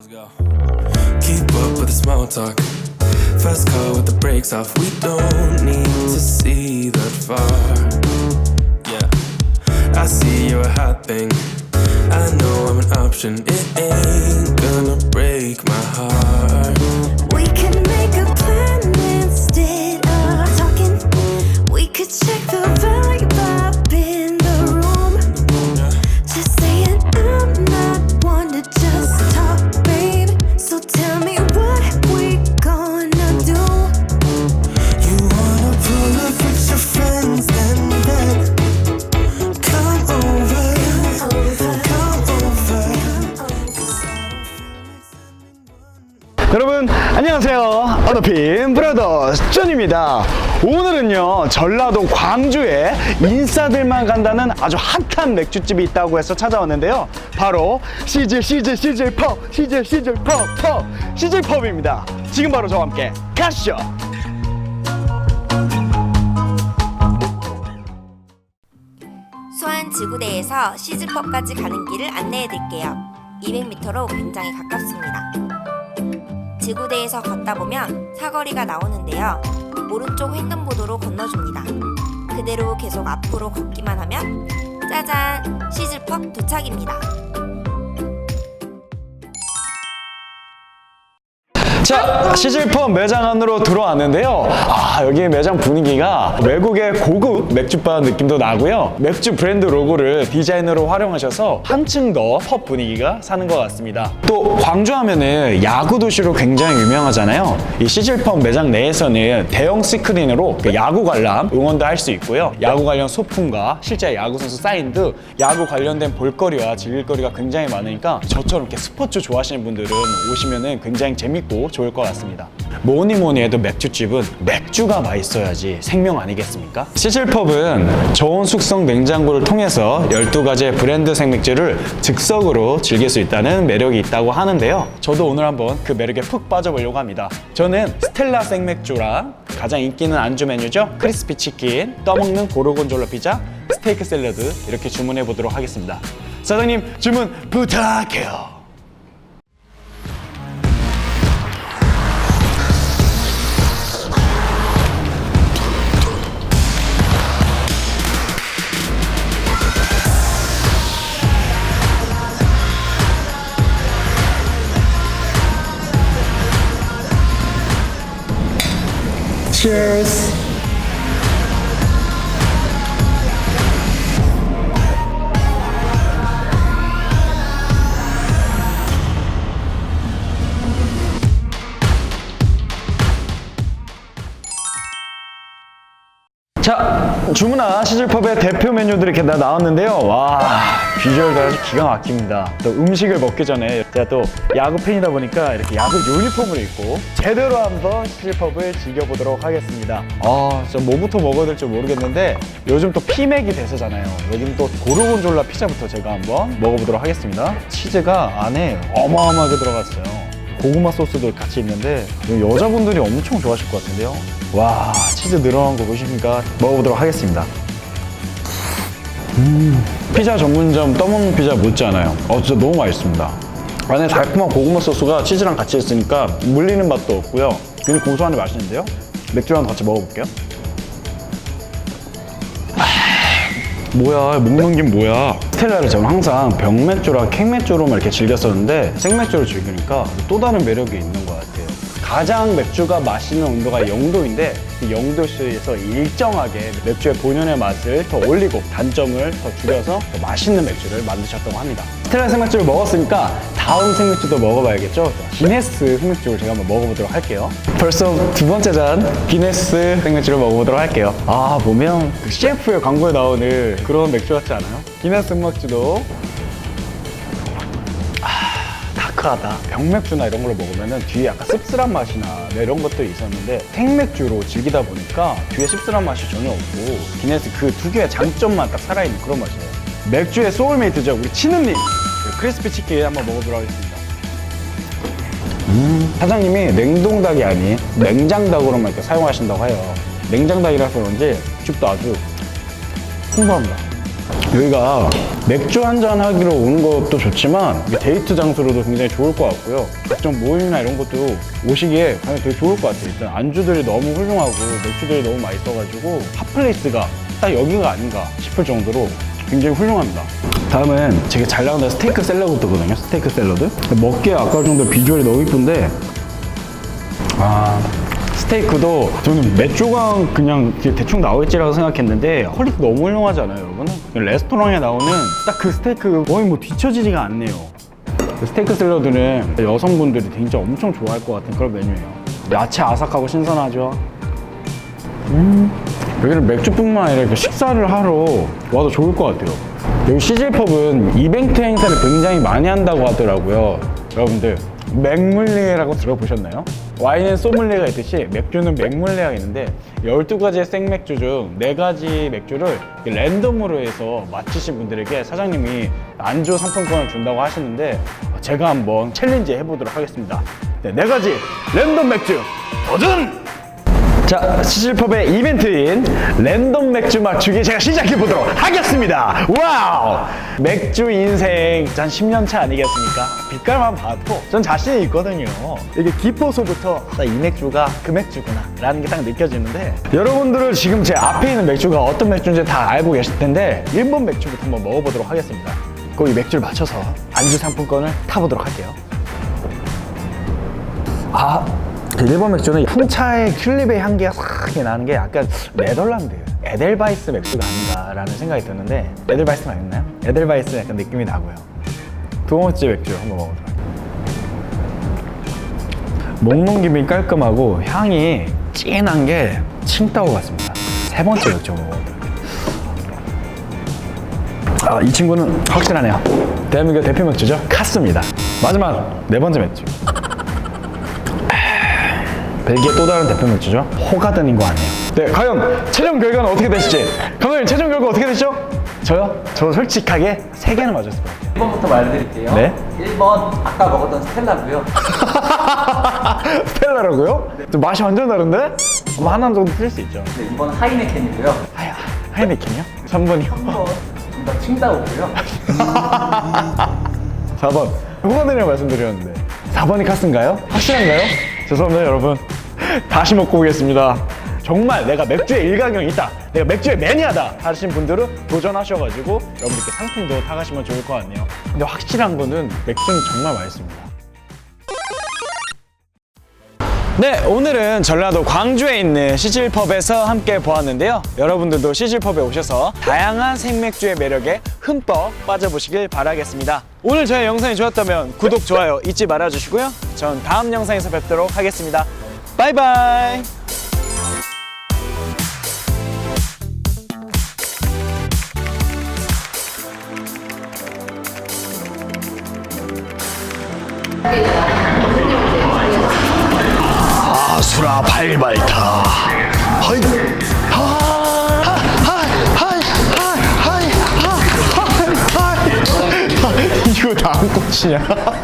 Let's go. Keep up with the small talk. Fast car with the brakes off. We don't need to see that far. Yeah, I see you're a hot thing. I know I'm an option. It ain't gonna break my 안녕하세요. 언어핀 브라더스 존입니다. 오늘은요 전라도 광주에 인싸들만 간다는 아주 핫한 맥주집이 있다고 해서 찾아왔는데요. 바로 시즐 시즐 시즐 펍 시즐 시즐 펍 펍 시즐 펍입니다. 지금 바로 저와 함께 가시죠. 수안 지구대에서 시즈펍까지 가는 길을 안내해 드릴게요. 200m로 굉장히 가깝습니다. 지구대에서 걷다 보면 사거리가 나오는데요. 오른쪽 횡단보도로 건너줍니다. 그대로 계속 앞으로 걷기만 하면 짜잔! 시즈펍 도착입니다. 자, 시즐펌 매장 안으로 들어왔는데요. 아, 여기 매장 분위기가 외국의 고급 맥주바 느낌도 나고요. 맥주 브랜드 로고를 디자인으로 활용하셔서 한층 더 펍 분위기가 사는 것 같습니다. 또 광주 하면은 야구 도시로 굉장히 유명하잖아요. 이 시즐펌 매장 내에서는 대형 스크린으로 그 야구 관람 응원도 할 수 있고요. 야구 관련 소품과 실제 야구 선수 사인도 야구 관련된 볼거리와 즐길거리가 굉장히 많으니까 저처럼 이렇게 스포츠 좋아하시는 분들은 오시면은 굉장히 재밌고 좋을 것 같습니다. 뭐니 뭐니 해도 맥주집은 맥주가 맛있어야지 생명 아니겠습니까? 시즐펍은 저온 숙성 냉장고를 통해서 12가지의 브랜드 생맥주를 즉석으로 즐길 수 있다는 매력이 있다고 하는데요. 저도 오늘 한번 그 매력에 푹 빠져보려고 합니다. 저는 스텔라 생맥주랑 가장 인기 있는 안주 메뉴죠. 크리스피 치킨, 떠먹는 고르곤졸라 피자, 스테이크 샐러드 이렇게 주문해 보도록 하겠습니다. 사장님 주문 부탁해요. Cheers. 자, 주문한 시즐펍의 대표 메뉴들이 이렇게 다 나왔는데요. 와, 비주얼도 아주 기가 막힙니다. 또 음식을 먹기 전에 제가 또 야구 팬이다 보니까 이렇게 야구 유니폼을 입고 제대로 한번 시즐펍을 즐겨보도록 하겠습니다. 아, 진짜 뭐부터 먹어야 될지 모르겠는데 요즘 또 피맥이 대세잖아요. 여기는 또 고르곤졸라 피자부터 제가 한번 먹어보도록 하겠습니다. 치즈가 안에 어마어마하게 들어갔어요. 고구마 소스도 같이 있는데 여자분들이 엄청 좋아하실 것 같은데요. 와 치즈 늘어난 거 보시니까 먹어보도록 하겠습니다. 음, 피자 전문점 떠먹는 피자 못지않아요. 어 진짜 너무 맛있습니다. 안에 달콤한 고구마 소스가 치즈랑 같이 있으니까 물리는 맛도 없고요. 굉장히 고소한데 맛있는데요. 맥주랑 같이 먹어볼게요. 뭐야 먹는 게 뭐야 스텔라를 저는 항상 병맥주랑 캔맥주로만 이렇게 즐겼었는데 생맥주를 즐기니까 또 다른 매력이 있는 것 같아요 가장 맥주가 마시는 온도가 0도인데 이 0도에서 일정하게 맥주의 본연의 맛을 더 올리고 단점을 더 줄여서 더 맛있는 맥주를 만드셨다고 합니다. 스텔라 생맥주를 먹었으니까 다음 생맥주도 먹어봐야겠죠? 기네스 생맥주를 제가 한번 먹어보도록 할게요. 벌써 두 번째 잔 기네스 생맥주를 먹어보도록 할게요. 아 보면 그 CF의 광고에 나오는 그런 맥주 같지 않아요? 기네스 생맥주도 다크하다. 병맥주나 이런 걸로 먹으면 뒤에 약간 씁쓸한 맛이나 네, 이런 것들이 있었는데 생맥주로 즐기다 보니까 뒤에 씁쓸한 맛이 전혀 없고 기네스 그 두 개의 장점만 딱 살아있는 그런 맛이에요. 맥주의 소울메이트죠. 우리 치느님. 그 크리스피 치킨 한번 먹어보도록 하겠습니다. 음, 사장님이 냉동닭이 아닌 냉장닭으로만 이렇게 사용하신다고 해요. 냉장닭이라서 그런지 육즙도 아주 풍부합니다. 여기가 맥주 한잔 하기로 오는 것도 좋지만 데이트 장소로도 굉장히 좋을 것 같고요. 각종 모임이나 이런 것도 오시기에 되게 좋을 것 같아요. 일단 안주들이 너무 훌륭하고 맥주들이 너무 맛있어가지고 핫플레이스가 딱 여기가 아닌가 싶을 정도로 굉장히 훌륭합니다. 다음은 되게 잘 나가는 스테이크 샐러드거든요. 스테이크 샐러드. 먹기에 아까울 정도로 비주얼이 너무 이쁜데 아 스테이크도 저는 몇 조각 그냥 대충 나올지라고 생각했는데 퀄리티 너무 훌륭하지 않아요 여러분? 레스토랑에 나오는 딱 그 스테이크 거의 뭐 뒤처지지가 않네요. 그 스테이크 샐러드는 여성분들이 진짜 엄청 좋아할 것 같은 그런 메뉴예요. 야채 아삭하고 신선하죠? 음. 여기는 맥주뿐만 아니라 식사를 하러 와도 좋을 것 같아요. 여기 시즐펍은 이벤트 행사를 굉장히 많이 한다고 하더라고요 여러분들 맥물리에라고 들어보셨나요? 와인은 소믈리에가 있듯이 맥주는 맥물리에가 있는데 12가지의 생맥주 중 4가지 맥주를 랜덤으로 해서 맞히신 분들에게 사장님이 안주 상품권을 준다고 하시는데 제가 한번 챌린지 해보도록 하겠습니다 네, 4가지 랜덤 맥주 도전! 자, 시즐펍의 이벤트인 랜덤 맥주 맞추기 제가 시작해 보도록 하겠습니다. 와우! 맥주 인생 한 10년 차 아니겠습니까? 빛깔만 봐도 전 자신이 있거든요. 이게 기포서부터 딱이 맥주가 그 맥주구나 라는 게 딱 느껴지는데 여러분들은 지금 제 앞에 있는 맥주가 어떤 맥주인지 다 알고 계실 텐데 일본 맥주부터 한번 먹어보도록 하겠습니다. 그이 맥주를 맞춰서 안주 상품권을 타보도록 할게요. 아, 일본 맥주는 풍차의 튤립의 향기가 싹 나는 게 약간 네덜란드 에델바이스 맥주가 아닌가라는 생각이 드는데 에델바이스 맞나요? 에델바이스 약간 느낌이 나고요. 두 번째 맥주 한번 먹어보도록. 먹는 김이 깔끔하고 향이 진한 게 칭따오 같습니다. 세 번째 맥주 먹어보도록. 아, 이 친구는 확실하네요. 대한민국 대표 맥주죠? 카스입니다. 마지막 네 번째 맥주. 벨기에 또 다른 대표 맥주죠. 호가든인 거 아니에요. 네, 과연 최종 결과는 어떻게 되실지. 감독님 최종 결과 어떻게 되시죠? 저요? 저 솔직하게 세 개는 맞았을 것 같아요. 1번부터 말해드릴게요. 네. 1번 아까 먹었던 스텔라고요. 스텔라라고요? 좀 맛이 완전 다른데? 아마 하나 정도 틀릴 수 있죠. 네, 2번 하이네켄이고요. 하야, 하이네켄이요? 3번이요? 3번 둘다 칭다오고요. 4번. 호가든이라고 말씀드렸는데. 4번이 카스인가요? 확실한가요? 죄송합니다, 여러분. 다시 먹고 오겠습니다. 정말 내가 맥주에 일가견이 있다. 내가 맥주에 매니아다. 하신 분들은 도전하셔가지고 여러분들께 상품도 타가시면 좋을 것 같네요. 근데 확실한 거는 맥주는 정말 맛있습니다. 네, 오늘은 전라도 광주에 있는 시즐펍에서 함께 보았는데요. 여러분들도 시즐펍에 오셔서 다양한 생맥주의 매력에 흠뻑 빠져보시길 바라겠습니다. 오늘 저의 영상이 좋았다면 구독, 좋아요 잊지 말아주시고요. 전 다음 영상에서 뵙도록 하겠습니다. 바이바이! 아수라 발발타. 하이. 이거 다음 꽃이냐